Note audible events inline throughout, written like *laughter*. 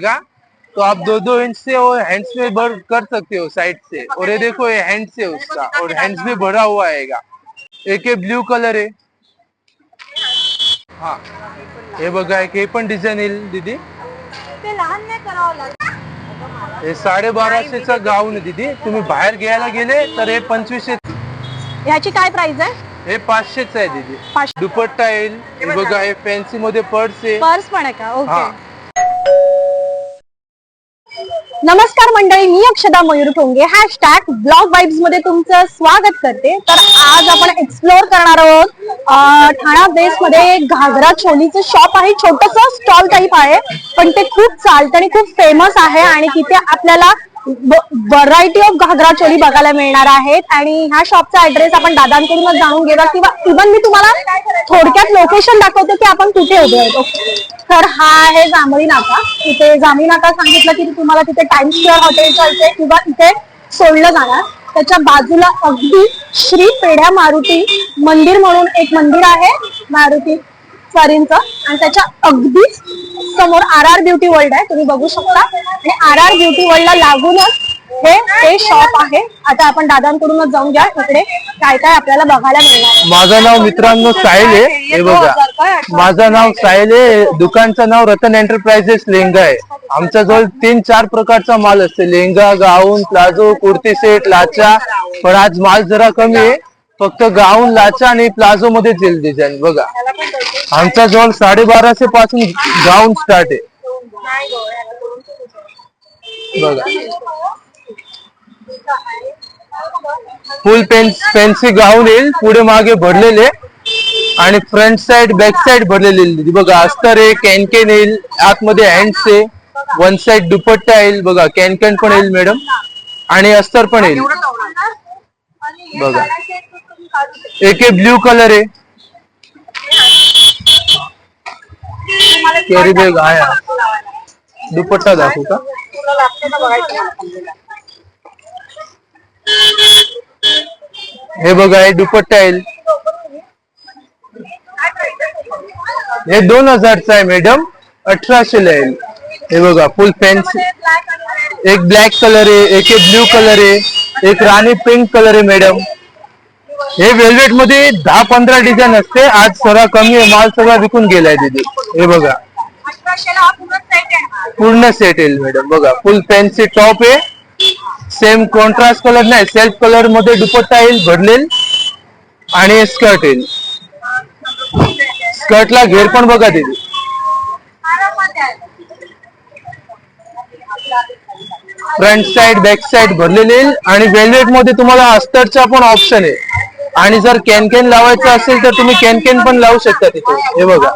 का? तो आप दो दो इंच से और हैंड्स में भर कर सकते हो साइड से। और ये देखो ये हैंड से उसका। और हैंड्स में भरा हुआ आएगा। एक हे ब्ल्यू कलर आहे हा। हे बघा एक हे पण डिझाईन येईल दीदी. हे साडेबाराशेचा गाऊन आहे दीदी. तुम्ही बाहेर घ्यायला गेले तर हे पंचवीसशे ह्याची काय प्राइस आहे? हे पाचशेच आहे दीदी. दुपट्टा येईल. हे बघा. हे फॅन्सी मध्ये पर्स आहे. पर्स पण आहे का? हा. ओके नमस्कार मंडळी मी अक्षदा मयूर ठोंगे हॅशटॅग ब्लॉग वाईब्समध्ये तुमचं स्वागत करते. तर आज आपण एक्सप्लोर करणार आहोत ठाणा बेस मध्ये घागरा चोलीचं शॉप आहे. छोटस स्टॉल टाईप आहे पण ते खूप चालतं आणि खूप फेमस आहे आणि तिथे आपल्याला व्हरायटी ऑफ घागरा चोली बघायला मिळणार आहेत. आणि ह्या शॉपचा ऍड्रेस आपण दादांकडूनच जाणून घेऊया किंवा इव्हन मी तुम्हाला थोडक्यात लोकेशन दाखवते की आपण कुठे उभे आहोत. तर हा आहे जांभळी नाका इथे जांभळी नाका सांगितलं की तुम्हाला तिथे टाइम स्क्वेअर हॉटेल चालते किंवा इथे सोडलं जाणार. त्याच्या बाजूला अगदी श्री पेढ्या मारुती मंदिर म्हणून एक मंदिर आहे. मारुती स्वारींचं. आणि त्याच्या अगदीच समोर आर आर ब्युटी वर्ल्ड आहे. तुम्ही बघू शकता. आणि आर आर ब्युटी वर्ल्डला लागूनच हे ते शॉप आहे. आता आपण दादांकडूनच जाऊन घ्या इकडे काय काय आपल्याला बघायला मिळणार. माझं नाव मित्रांनो साहिल आहे. हे बघा. माझं नाव साहिल आहे. दुकानचं नाव रतन एंटरप्राइजेस लेंगा आहे. आमच्या जवळ तीन चार प्रकारचा माल असते. Lehenga gown palazzo kurti set लाचा. पण आज माल जरा कमी आहे. फक्त गाऊन लाचा आणि प्लाझो मध्ये येईल डिझाईन बघा. आमचा जवळ साडेबाराशे पासून गाऊन स्टार्ट आहे. बघा. फुल पेन फॅन्सी गाऊन येईल. पुढे मागे भरलेले. आणि फ्रंट साइड बॅक साइड भरलेले बघा अस्तर आहे कॅनकॅन येईल. आतमध्ये हँड्स आहे. वन साइड दुपट्टा येईल. बघा कॅनकॅन पण येईल मॅडम आणि अस्तर पण येईल. बघा. एक ब्ल्यू कलर आहे. कॅरी बॅग आहे दुपट्टा दाखवू का? हे बघा हे दुपट्टा येईल हे दोन हजारचा आहे मॅडम अठराशे ला येईल हे बघा फुल फॅन्सी एक ब्लॅक कलर आहे एक ब्ल्यू कलर आहे एक राणी पिंक कलर आहे मॅडम हे वेल्वेटमध्ये दहा पंधरा डिझाईन असते. आज सगळा कमी आहे. माल सगळा विकून गेलाय दीदी. हे बघा. पूर्ण सेट येईल मॅडम बघा. फुल फॅन्सी टॉप आहे. सेम कॉन्ट्रास्ट कलर नाही. सेल्फ कलरमध्ये दुपट्टा येईल भरलेल. आणि स्कर्ट येईल. स्कर्टला घेर पण बघा दीदी. फ्रंट साइड बॅक साइड भरलेले येईल. आणि वेल्वेटमध्ये तुम्हाला अस्तरचा पण ऑप्शन आहे. आणि जर कॅनकॅन लावायचं असेल तर तुम्ही कॅनकॅन पण लावू शकता तिथे. हे बघा.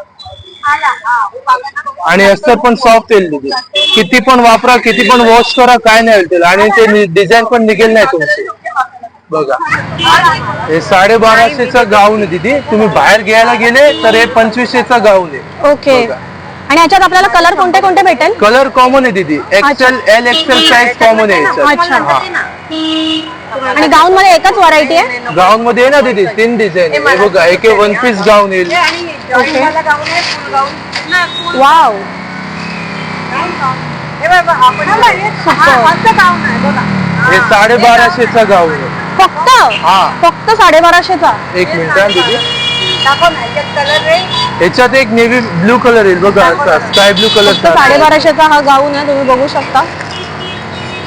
आणि अस्तर पण सॉफ्ट येईल दीदी किती पण वापरा किती पण वॉश करा काय नाही होईल त्याला आणि ते डिझाईन पण निघेल नाही तुमची. बघा. हे साडेबाराशेचा गाऊन आहे दीदी. तुम्ही बाहेर घ्यायला गेले तर हे पंचवीसशेचा गाऊन आहे. ओके बघा. आणि याच्यात आपल्याला कलर कोणते कोणते भेटेल? कलर कॉमन आहे दीदी. XL L XL size common आहे याच्यात. अच्छा. हा. आणि गाऊन मध्ये एकच व्हरायटी आहे? गाऊन मध्ये आहे ना दीदी तीन डिझाईन हे बघा एक वन पीस गाऊन येईल. वाव *laughs* हे साडेबाराशेचा गाऊन आहे. फक्त? हा. फक्त साडेबाराशेचा? एक मिनिट हा दीदी. ह्याच्यात एक नेव्ही ब्लू कलर येईल बघा स्काय ब्लू फक्त कलर साडेबाराशेचा हा गाऊन आहे तुम्ही बघू शकता.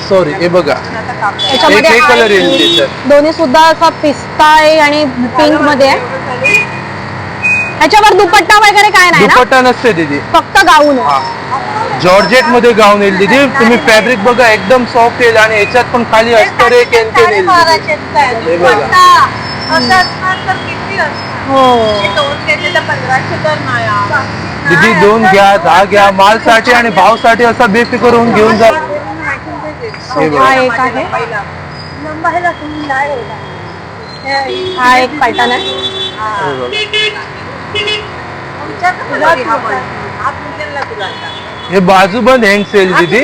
सॉरी हे बघा. एक हे कलर येईल त्याच्यात. दोन्ही सुद्धा असा पिस्ता आहे आणि पिंकमध्ये आहे. ह्याच्यावर दुपट्टा वगैरे काय नाही ना? दुपट्टा नसते दीदी. फक्त गाऊन आहे. जॉर्जेटमध्ये गाऊन येईल दीदी. तुम्ही फॅब्रिक बघा एकदम सॉफ्ट येईल आणि याच्यात पण खाली अस्तर आहे कॅनकॅन येईल दीदी. हे बघा. हो. दीदी दोन घ्या दहा घ्या. मालसाठी आणि भावसाठी असा बेफिकर होऊन घेऊन जा. हे हा एक आहे. हा एक पॅटर्न आहे. हे. बघा. हे बाजूबंद हँग सेल दीदी.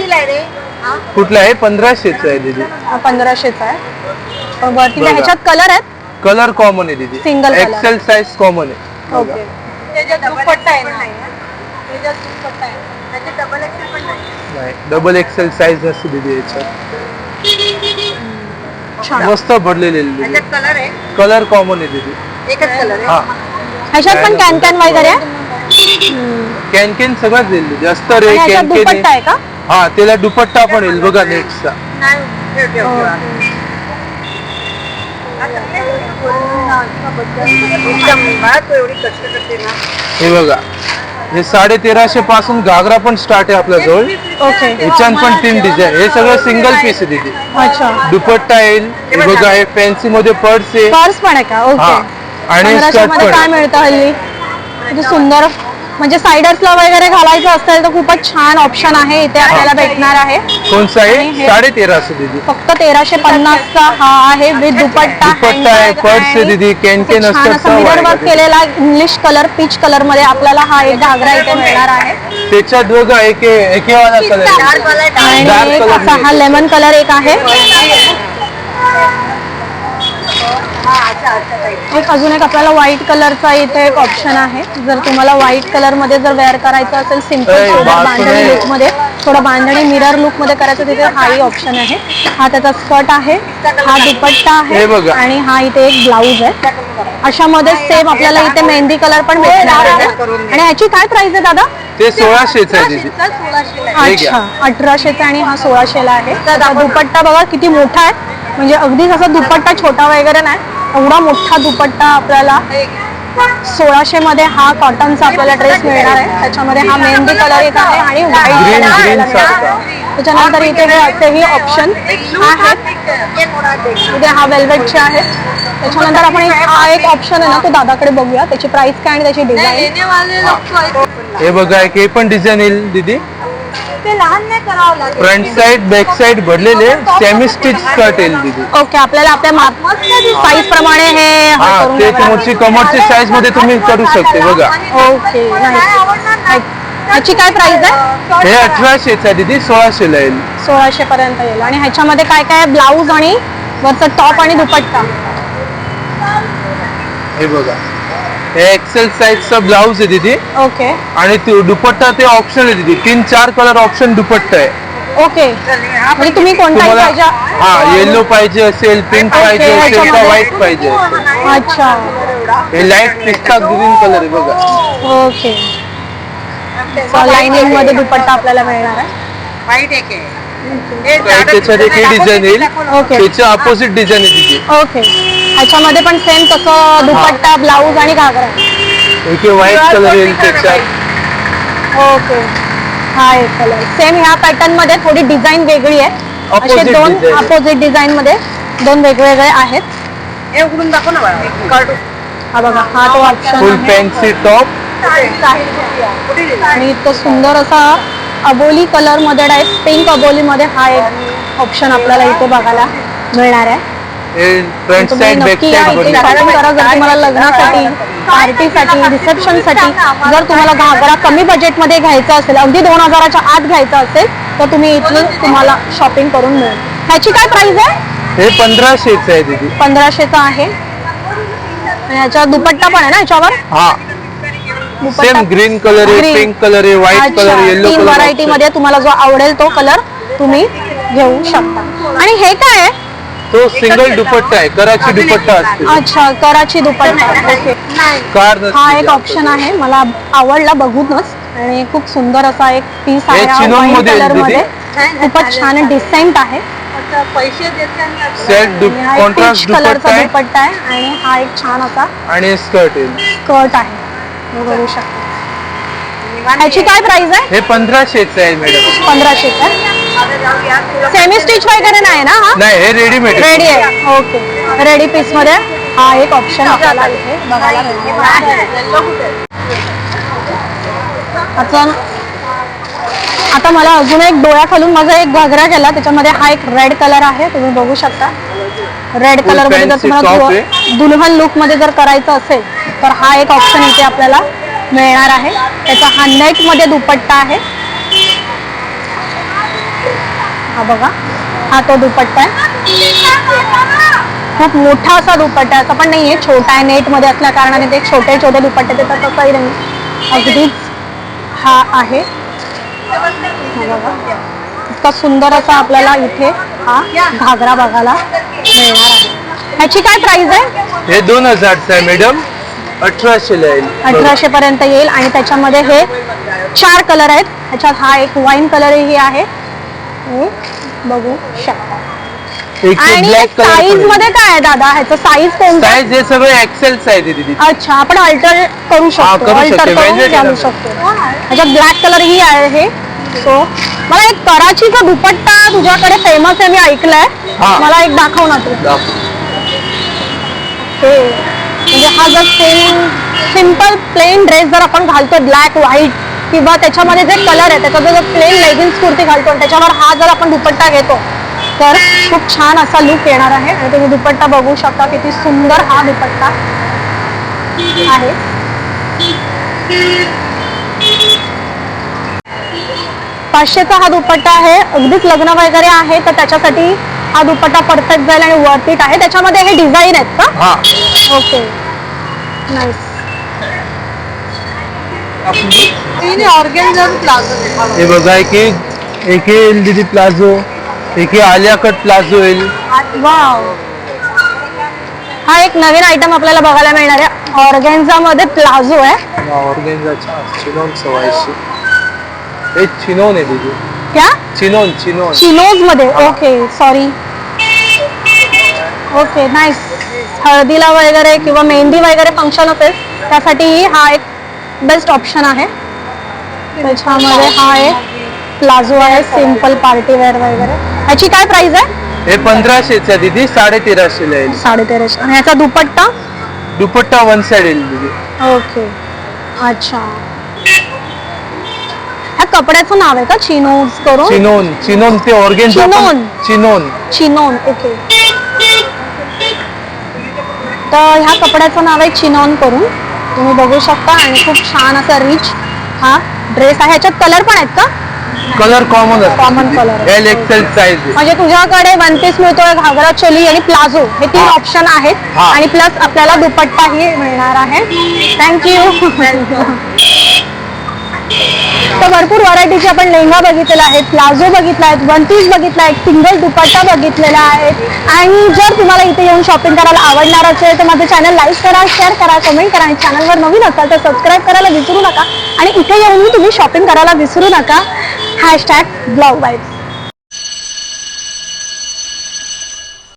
कुठला आहे पंधराशेच आहे दीदी. हा पंधराशेचा आहे. पण वरती बघा. ह्याच्यात कलर आहेत? कलर कॉमन आहे दीदी. Single color. XL size common आहे. ओके त्याच्यात दुपट्टा आहे ना? त्याच्यात दुपट्टा आहे. त्याच्यात डबल एक्सेल नाही. डबल एक्सेल साईज असते दीदी याच्यात. छान. मस्त भरलेले त्याच्यात कलर आहे? कलर कॉमन आहे दीदी. एकच कलर आहे? हा. ह्याच्यात पण कॅन कॅन वगैरे? आहे? कॅन कॅन सगळंच आणि आहे ह्याच्यात कॅन कॅन दुपट्टा आहे. आहे का? हा त्याला दुपट्टा पण येईल बघा नेटचा नाही ठेव ठेव. एकदम बाळा तू एवढी कष्ट करते ना. हे बघा. हे साडे तेराशे पासून घागरा पण स्टार्ट आहे आपल्या जवळ ओके ह्याच्यात पण तीन डिझाईन हे सगळं सिंगल पीस आहे दीदी. अच्छा. दुपट्टा येईल. हे बघा हे फॅन्सी मध्ये पर्स आहे. पर्स पण आहे का? हा. ओके आणि पंधराशे स्कर्टमध्ये काय आहे. मिळतं हल्ली? किती सुंदर म्हणजे सायडर्सला वगैरे घालायचं असेल तर खूपच छान ऑप्शन आहे. इथे आपल्याला भेटणार आहे. आणि आहे साडे तेराशे दीदी. फक्त तेराशे पन्नासचा हा आहे विथ दुपट्टा दुपट्टा आहे, handbag पर्स आहे आणि दीदी, कॅनकॅन असं छान मिरर वर्क. केलेला इंग्लिश कलर पीच कलरमध्ये आपल्याला हा एक घागरा इथे मिळणार आहे. त्याच्यात बघा एक एकेवाला कलर आणि एक असा हा. लेमन कलर एक आहे हा अच्छा अच्छा ताई. एक अजून एक आपल्याला व्हाईट कलरचा इथे एक ऑप्शन आहे जर तुम्हाला व्हाईट कलरमध्ये जर वेअर करायचं असेल सिंपल. बांधणी लुकमध्ये थोडं बांधणी मिरर लुकमध्ये करायचं तिथे हाही ऑप्शन आहे हा त्याचा स्कर्ट आहे हा दुपट्टा आहे हे. आणि हा इथे एक ब्लाऊज आहे अशामध्ये सेम आपल्याला इथे मेहंदी कलर पण भेटणार आहे आणि ह्याची काय प्राइस आहे दादा ते सोळाशेच. हे. अच्छा अठराशेचा आणि हा सोळाशेला आहे दुपट्टा बघा किती मोठा आहे म्हणजे अगदीच असा दुपट्टा छोटा वगैरे नाही एवढा मोठा दुपट्टा आपल्याला सोळाशे मध्ये हा कॉटनचा आपल्याला ड्रेस मिळणार आहे. त्याच्यामध्ये हा मेहंदी कलर एक आहे आणि व्हाईट कलर. त्याच्यानंतर इथे हे असेही ऑप्शन आहेत. इथे हा वेल्वेटचे आहे. त्याच्यानंतर आपण एक- हा एक ऑप्शन आहे ना तो दादाकडे बघूया. त्याची प्राइस काय आणि त्याची डिझाईन हे बघा एक हे पण डिझाईन येईल दीदी. ते लहान नाही करावं लागेल. फ्रंट साइड बॅक साइड भरलेले सेमी स्टिच स्कर्ट येईल दीदी. ओके आपल्याला आपल्या साईज प्रमाणे हे हा करून ते घ्यावं. तुमची कमरची साईजमध्ये तुम्ही करू शकते बघा. ओके ह्याची काय प्राइस आहे? हे अठराशेच आहे दीदी सोळाशेला येईल. सोळाशे पर्यंत येईल. आणि ह्याच्यामध्ये काय काय? ब्लाऊज आणि वरचा टॉप आणि दुपट्टा. हे बघा. हे एक्सेल साईजचा ब्लाऊज आहे दीदी ओके आणि ते दुपट्टा ते ऑप्शन आहे दीदी तीन चार कलर ऑप्शन दुपट्टा आहे ओके म्हणजे तुम्ही तुम्हाला पाहिजे हा येलो पाहिजे असेल पिंक पाहिजे असेल का व्हाईट पाहिजे असेल अच्छा हे लाइट पिस्ता ग्रीन कलर आहे बघा ओके लाईनिंगमध्ये दुपट्टा आपल्याला मिळणार आहे वाईट एक आहे हे झाडं- त्याच्यात एक ही डिझाईन येईल ओके त्याच्या अपोजिट डिझाईन आहे दीदी ओके ह्याच्यामध्ये पण सेम तसं दुपट्टा ब्लाऊज आणि घागरा. एक व्हाईट कलर येईल त्याच्यात. ओके हा एक कलर सेम ह्या पॅटर्नमध्ये थोडी डिझाईन वेगळी आहे. असे दोन design आहे. अपोजिट डिझाईन मध्ये दोन वेगवेगळे आहेत. हे उघडून दाखव ना बाळा कार्टून हा बघा हा तो ऑप्शन फुल आहे. फॅन्सी टॉप कुठे दिलं? आणि इतकं सुंदर असा अबोली कलरमध्ये पिंक अबोली मध्ये हा एक ऑप्शन आपल्याला इथे बघायला मिळणार आहे. हे फ्रंट साइड बॅक साइड इथे बघा शॉपिंग करा जर तुम्हाला लग्नासाठी पार्टीसाठी रिसेप्शनसाठी जर तुम्हाला घागरा कमी बजेटमध्ये घ्यायचा असेल अगदी दोन हजाराच्या आत घ्यायचा असेल तर तुम्ही इथून तुम्हाला शॉपिंग करून मिळेल. ह्याची काय प्राइस आहे? हे पंधराशेच आहे दीदी. पंधराशेचा आहे. आणि दुपट्टा पण आहे ना ह्याच्यावर? हा. दुपट्टा. सेम ग्रीन कलर आहे. पिंक कलर आहे व्हाईट कलर येलो तीन व्हरायटी कलरमध्ये तुम्हाला जो आवडेल तो कलर तुम्ही घेऊ शकता. आणि हे काय आहे? तो सिंगल दुपट्टा आहे कराची दुपट्टा असते. अच्छा कराची दुपट्टा. ओके. कार हा एक ऑप्शन आहे. मला आवडला बघूनच. आणि खूप सुंदर असा एक पीस हे आहे चिनोन white मध्ये. आहे. खूपच छान डिसेंट आहे. आता पैसे सेट आणि हा peach दुपट्टा कलरचा आहे. दुपट्टा आहे. आणि हा एक छान असा आणि स्कर्ट येईल. स्कर्ट आहे. हे बघू शकता. ह्याची काय प्राइस आहे? हे पंधराशेच आहे मॅडम पंधराशे सेमी स्टिच वगैरे नाही ना हा? नाही हे रेडीमेड रेडी आहे. ओके रेडी पीसमध्ये हा एक ऑप्शन आपल्याला इथे बघायला मिळणार आहे आता आता मला अजून एक डोळ्या खालून माझा एक घागरा गेला. त्याच्यामध्ये हा एक रेड कलर आहे. तुम्ही बघू शकता. रेड कलरमध्ये जर तुम्हाला दुल्हन लुकमध्ये जर करायचं असेल तर हा एक ऑप्शन इथे आपल्याला मिळणार आहे. त्याचा हा नेटमध्ये दुपट्टा आहे. हा बघा हा तो दुपट्टा आहे. खूप मोठा असा दुपट्टा आहे. असं पण नाहीये छोटा आहे नेटमध्ये असल्या कारणाने ते छोटे छोटे दुपट्टे देतात तसंही नाही. अगदीच हा आहे. इतका सुंदर असा आपल्याला इथे हा घागरा बघायला मिळणार आहे. ह्याची काय प्राइस आहे? हे दोन हजारचं आहे मॅडम अठराशे अठराशे पर्यंत येईल. आणि त्याच्यामध्ये हे चार कलर आहेत. ह्याच्यात हा एक वाईन कलरही आहे. बघू शकता. आणि साईजमध्ये काय आहे दादा? ह्याचं साईज कोणतं? साईज हे सगळे एक्सेल साईज आहे दीदी. अच्छा आपण अल्टर करू शकतो. करू अल्टर. करून Velvet घालू आहे. शकतो. ह्याच्यात ब्लॅक कलर ही आहे हे. सो मला एक कराचीचा दुपट्टा तुझ्याकडे फेमस आहे मी ऐकलंय. हा. मला एक दाखव ना तू. हे म्हणजे हा जर सेम सिंपल प्लेन ड्रेस जर आपण घालतो ब्लॅक व्हाईट किंवा त्याच्यामध्ये जे कलर आहे त्याचा जर प्लेन लेगिन्स कुर्ती घालतो आणि त्याच्यावर हा जर आपण दुपट्टा घेतो तर खूप छान असा लुक येणार आहे. आणि तुम्ही दुपट्टा बघू शकता किती सुंदर हा दुपट्टा आहे. पाचशेचा हा दुपट्टा आहे. अगदीच लग्न वगैरे आहे तर त्याच्यासाठी हा दुपट्टा परफेक्ट जाईल आणि वर्थ इट आहे. त्याच्यामध्ये हे डिझाईन आहेत का? ओके नाईस हे बघा एक एक येईल दीदी प्लाझो एक आलिया कट प्लाझो येईल वाव. हा एक नवीन आयटम आपल्याला बघायला मिळणार आहे. ऑर्गेन्झा मध्ये प्लाझो आहे. ऑर्गेन्झाचा चिनोन हे आहे दीदी. क्या? Chinon chinon. चिनोजमध्ये. Okay sorry okay nice हळदीला वगैरे किंवा मेहंदी वगैरे फंक्शन असेल त्यासाठी हा एक बेस्ट ऑप्शन आहे. त्याच्यामध्ये हा एक प्लाझो आहे सिंपल पार्टी वेअर वगैरे. ह्याची काय प्राइस आहे? हे पंधराशेचा दीदी. साडे तेराशे येईल. साडे तेराशे आणि ह्याचा दुपट्टा? दुपट्टा वन साइड येईल दीदी. ओके अच्छा. ह्या कपड्याचं नाव आहे का? चिनोज करून? चिनोन. चिनोन ते organza chinon. Chinon. Chinon. Okay तर ह्या कपड्याचं नाव आहे चिनोन करून. तुम्ही बघू शकता आणि खूप छान असा रिच हा ड्रेस आहे. ह्याच्यात कलर पण आहेत का? Colour common Common color. L XL size म्हणजे तुझ्याकडे वन पीस मिळतोय घागरा चोली आणि प्लाझो. हे तीन. ऑप्शन आहेत. आणि प्लस आपल्याला दुपट्टाही मिळणार आहे. थँक्यू *laughs* तर भरपूर व्हरायटीचे आपण लेहंगा बघितलेला आहे प्लाझो बघितला आहे वन पीस बघितला आहे सिंगल दुपट्टा बघितलेला आहे. आणि जर तुम्हाला इथे येऊन शॉपिंग करायला आवडणार असेल तर माझं चॅनल लाईक करा शेअर करा कमेंट करा आणि चॅनलवर नवीन असाल तर सबस्क्राईब करायला विसरू नका. आणि इथे येऊन तुम्ही शॉपिंग करायला विसरू नका. Hashtag blog vibes